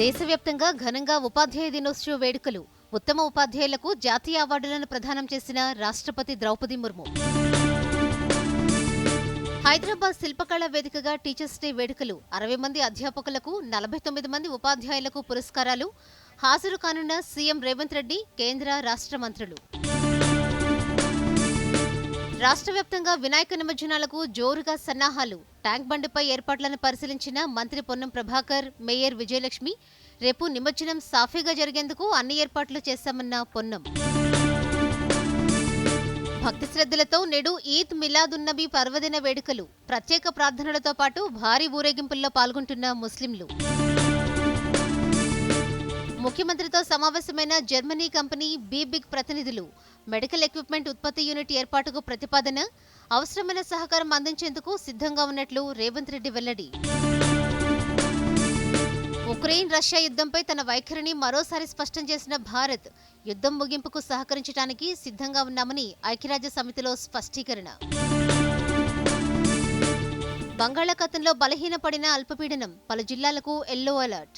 దేశవ్యాప్తంగా ఘనంగా ఉపాధ్యాయ దినోత్సవ వేడుకలు. ఉత్తమ ఉపాధ్యాయులకు జాతీయ అవార్డులను ప్రదానం చేసిన రాష్ట్రపతి ద్రౌపది ముర్ము. హైదరాబాద్ శిల్పకళా వేదికగా టీచర్స్ డే వేడుకలు. అరవై మంది అధ్యాపకులకు నలభై తొమ్మిది మంది ఉపాధ్యాయులకు పురస్కారాలు. హాజరు కానున్న సీఎం రేవంత్ రెడ్డి కేంద్ర రాష్ట్ర మంత్రులు. రాష్ట్ర వ్యాప్తంగా వినాయక నిమజ్జనాలకు జోరుగా సన్నాహాలు. ట్యాంక్ బండిపై ఏర్పాట్లను పరిశీలించిన మంత్రి పొన్నం ప్రభాకర్ మేయర్ విజయలక్ష్మి రేపు నిమజ్జనం సాఫీగా జరిగేందుకు అన్ని ఏర్పాట్లు చేశామన్న పొన్నం. భక్తి శ్రద్ధలతో నేడు ఈద్ మిలాదున్నబీ పర్వదిన వేడుకలు. ప్రత్యేక ప్రార్థనలతో పాటు భారీ ఊరేగింపుల్లో పాల్గొంటున్న ముస్లింలు. ముఖ్యమంత్రితో సమావేశమైన జర్మనీ కంపెనీ బీబిగ్ ప్రతినిధులు మెడికల్ ఎక్విప్మెంట్ ఉత్పత్తి యూనిట్ ఏర్పాటుకు ప్రతిపాదన అవసరమైన సహకారం అందించేందుకు సిద్ధంగా ఉన్నట్లు రేవంత్ రెడ్డి వెల్లడి. ఉక్రెయిన్ రష్యా యుద్ధంపై తన వైఖరిని మరోసారి స్పష్టం చేసిన భారత్ యుద్ధం ముగింపుకు సహకరించడానికి సిద్ధంగా ఉన్నామని ఐక్యరాజ్య సమితిలో స్పష్టీకరణ. బంగాళాఖాతంలో బలహీనపడిన అల్పపీడనం పలు జిల్లాలకు ఎల్లో అలర్ట్.